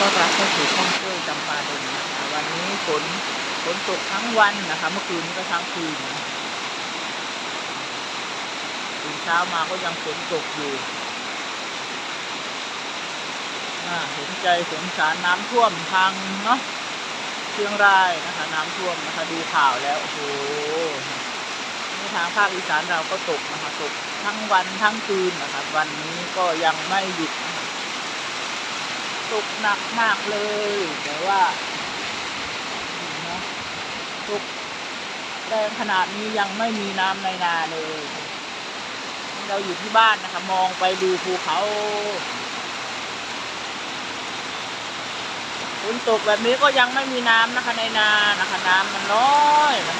ต้อนรับเข้าสู่ช่องช่วยจำปาดงนะคะวันนี้ฝนฝนตกทั้งวันนะคะ เมื่อคืนนี้ก็ทั้งคืนตื่นเช้ามาก็ยังฝนตกอยู่เห็นใจสงสารน้ำท่วมทางเนาะเชียงรายนะคะ น้ำท่วมนะคะดูข่าวแล้วโอ้โหนี่ทางภาคอีสานเราก็ตกนะคะตกทั้งวันทั้งคืนนะคะ วันนี้ก็ยังไม่หยุดนะคะ ตกหนักมากเลย แต่ว่าตกแรงขนาดนี้ยังไม่มีน้ำในนาเลย เราอยู่ที่บ้านนะคะ มองไปดูภูเขาฝนตกแบบนี้ก็ยังไม่มีน้ำนะคะในนานะคะ น้ำมันน้อยนะ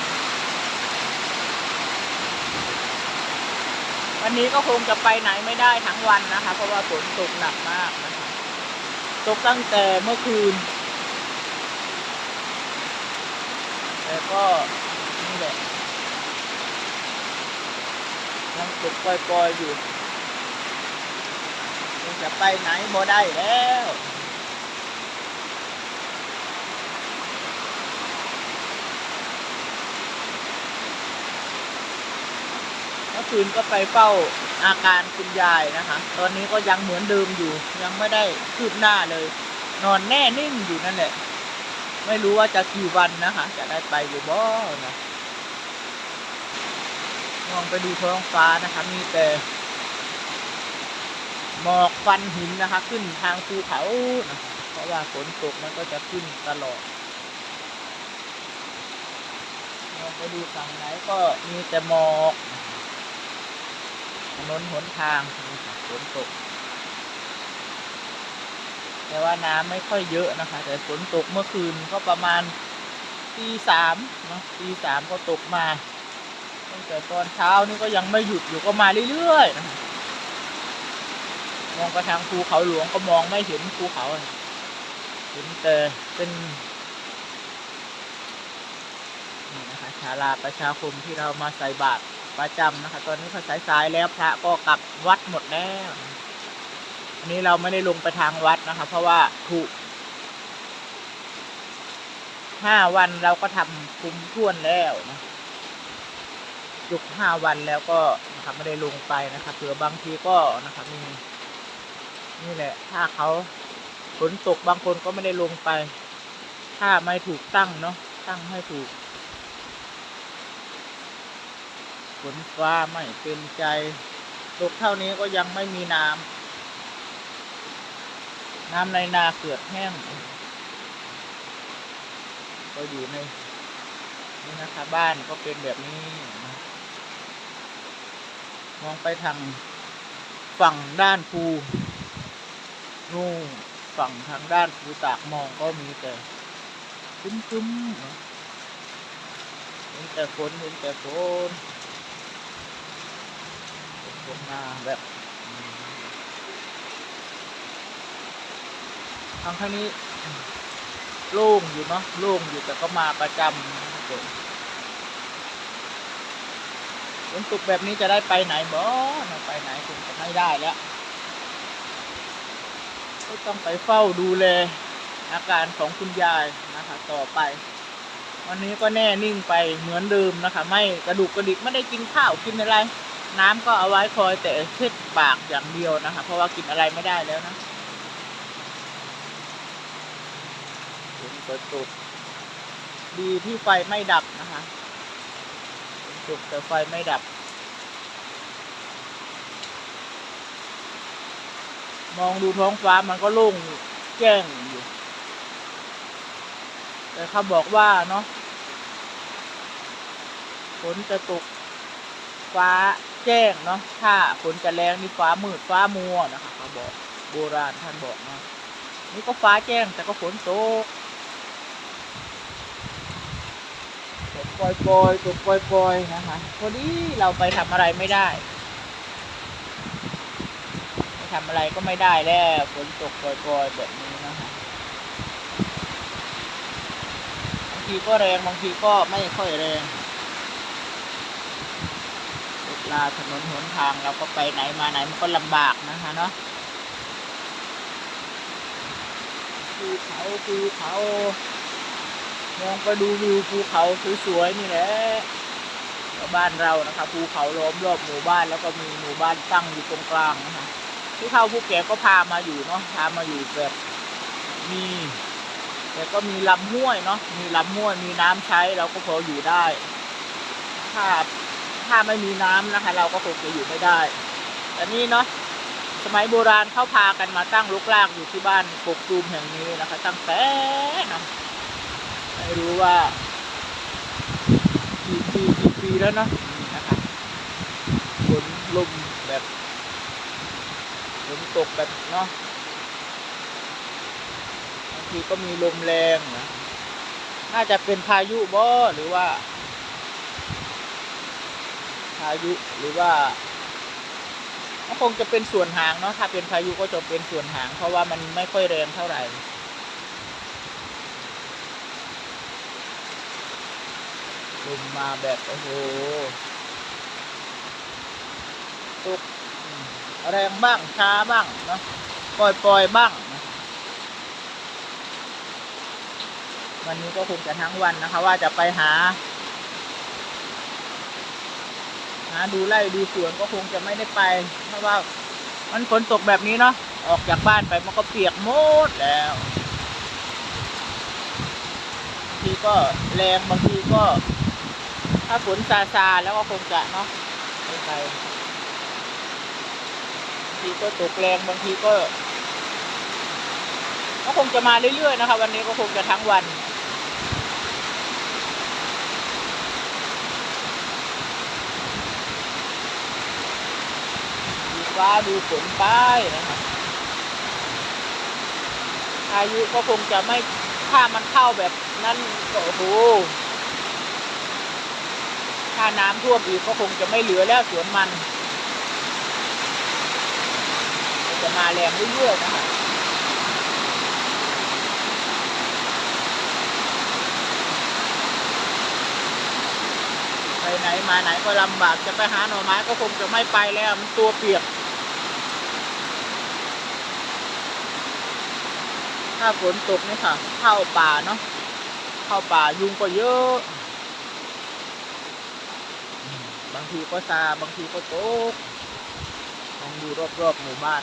วันนี้ก็คงจะไปไหนไม่ได้ทั้งวันนะคะ เพราะว่าฝนตกหนักมากนะ ตกตั้งแต่เมื่อคืน แต่ก็นี่แหละยังตกปล่อยๆอยู่ยังจะไปไหนบ่ได้แล้ว มื่อคืนก็ไปเฝ้าอาการคุณยายนะคะ ตอนนี้ก็ยังเหมือนเดิมอยู่ ยังไม่ได้คืบหน้าเลย นอนแน่นิ่งอยู่นั่นแหละ ไม่รู้ว่าจะกี่วันนะคะ จะได้ไปหรือบ่นะมองไปดูท้องฟ้านะคะมีแต่หมอกควันหินนะคะ ขึ้นทางภูเขานะเพราะว่าฝนตกมันก็จะขึ้นตลอดมองไปดูฝั่งไหนก็มีแต่หมอก ถนนหนทางฝนตก แต่ว่าน้ำไม่ค่อยเยอะนะคะ แต่ฝนตกเมื่อคืนก็ประมาณตีสามนะตีสามก็ตกมาตั้งแต่ตอนเช้านี่ก็ยังไม่หยุดอยู่ก็มาเรื่อยๆนะคะมองไปทางภูเขาหลวงก็มองไม่เห็นภูเขาเห็นแต่เป็นนี่นะคะศาลาประชาคมที่เรามาใส่บาตร ประจำนะคะตอนนี้เขาสายๆแล้วพระก็กลับวัดหมดแล้วอันนี้เราไม่ได้ลงไปทางวัดนะคะ เพราะว่าถูกห้าวันเราก็ทำคุ้มท่วนแล้วนะหยุกห้าวันแล้วก็นะครับไม่ได้ลงไปนะครับเผื่อบางทีก็นะครับมีนี่แหละ ถ้าเขาฝนตกบางคนก็ไม่ได้ลงไป ถ้าไม่ถูกตั้งเนาะตั้งให้ถูก ฝนฟ้าไม่เป็นใจ ตกเท่านี้ก็ยังไม่มีน้ำ น้ำในนาเกือบแห้ง ก็อยู่ในนี่นะคะบ้านก็เป็นแบบนี้ มองไปทางฝั่งด้านภูนู่นฝั่งทางด้านภูตากมองก็มีแต่คึ้มๆเห็นแต่ฝนเห็นแต่ฝน ฝนมาแบบทางท่างนี้ โล่งอยู่เนาะโล่งอยู่แต่ก็มาประจำนะครับผมฝนตกแบบนี้จะได้ไปไหนบ่ไปไหนคงจะไม่ได้แล้วก็ต้องไปเฝ้าดูแลอาการของคุณยายนะคะ ต่อไป วันนี้ก็แน่นิ่งไปเหมือนเดิมนะคะ ไม่กระดูกกระดิกไม่ได้กินข้าวกินอะไร น้ำก็เอาไว้คอยแต่เช็ดปากอย่างเดียวนะคะ เพราะว่ากินอะไรไม่ได้แล้วนะฝนก็ตกดีที่ไฟไม่ดับนะคะฝนตกแต่ไฟไม่ดับ มองดูท้องฟ้ามันก็โล่งแจ้งอยู่ แต่เขาบอกว่าเนาะฝนจะตกฟ้า แจ้งเนาะถ้าฝนจะแรงนี่ฟ้ามืดฟ้ามัวนะคะเขาบอกโบราณท่านบอกมานี่ก็ฟ้าแจ้งแต่ก็ฝนตกตกปล่อยๆตกปล่อยๆนะคะพอดีเราไปทำอะไรไม่ได้ไปทำอะไรก็ไม่ได้แล้วฝนตกปล่อยๆแบบนี้นะคะบางทีก็แรงบางทีก็ไม่ค่อยแรงเว ลาถนนหนทางเราก็ไปไหนมาไหนมันก็ลำบากนะคะเนาะภูเขาภูเขามองไปดูวิวภูเขาสวยๆนี่แหละบ้านเรานะคะภูเขาล้อมรอบหมู่บ้านแล้วก็มีหมู่บ้านตั้งอยู่ตรงกลางนะคะที่เข้าภูแก่ก็พามาอยู่เนาะพามาอยู่แบบมีแต่ก็มีลำห้วยเนาะมีลำห้วยมีน้ำใช้เราก็พออยู่ได้ ถ้า ถ้าไม่มีน้ำนะคะ เราก็คงจะอยู่ไม่ได้แต่นี่เนาะสมัยโบราณเขาพากันมาตั้งลุกลากอยู่ที่บ้านกกตูมแห่งนี้นะคะ ตั้งแต่นะไม่รู้ว่ากี่ปีกี่ปีแล้วเนาะนะคะฝนลมแบบฝนตกแบบเนาะบางทีก็มีลมแรงนะน่าจะเป็นพายุบ่หรือว่า พายุหรือว่าก็คงจะเป็นส่วนหางเนาะถ้าเป็นพายุก็จะเป็นส่วนหาง เพราะว่ามันไม่ค่อยแรงเท่าไหร่ลมมาแบบโอ้โหตกแรงบ้างช้าบ้างเนาะปล่อยปล่อยบ้าง วันนี้ก็คงจะทั้งวันนะคะ ว่าจะไปหา หาดูไร่ดูสวนก็คงจะไม่ได้ไป เพราะว่ามันฝนตกแบบนี้เนาะออกจากบ้านไปมันก็เปียกหมดแล้วบางทีก็แรงบางทีก็ ถ้าฝนซาซาแล้วก็คงจะเนาะไม่ไปบางทีก็ตกแรงบางทีก็ก็คงจะมาเรื่อยๆนะคะ วันนี้ก็คงจะทั้งวัน ดู ฟ้าดูฝนไปนะครับอายุก็คงจะไม่ถ้ามันเข้าแบบนั้นก็โอ้โหถ้าน้ำท่วมอีกก็คงจะไม่เหลือแล้วสวนมัน จะมาแรงเรื่อยๆนะคะไปไหนมาไหนก็ลำบากจะไปหาหน่อไม้ก็คงจะไม่ไปแล้วมันตัวเปียก ถ้าฝนตกนี่ค่ะ เข้าป่าเนาะเข้าป่ายุงก็เยอะ บางทีก็ซาบางทีก็ตกลองดูรอบๆหมู่บ้าน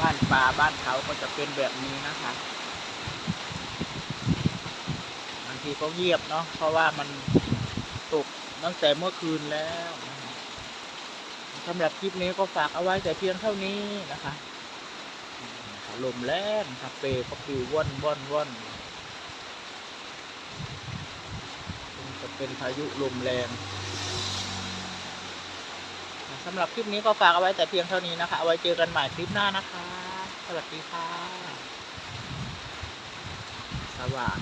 บ้านป่าบ้านเขาก็จะเป็นแบบนี้นะคะบางทีก็เงียบเนาะเพราะว่ามันตกตั้งแต่เมื่อคืนแล้วสำหรับคลิปนี้ก็ฝากเอาไว้แต่เพียงเท่านี้นะคะ ลมแรงครับเปก็คือวว่อนว่อนว่อนจะเป็นพายุลมแรงสำหรับคลิปนี้ก็ฝากเอาไว้แต่เพียงเท่านี้นะคะ เอาไว้เจอกันใหม่คลิปหน้านะคะ สวัสดีค่ะ สว่าง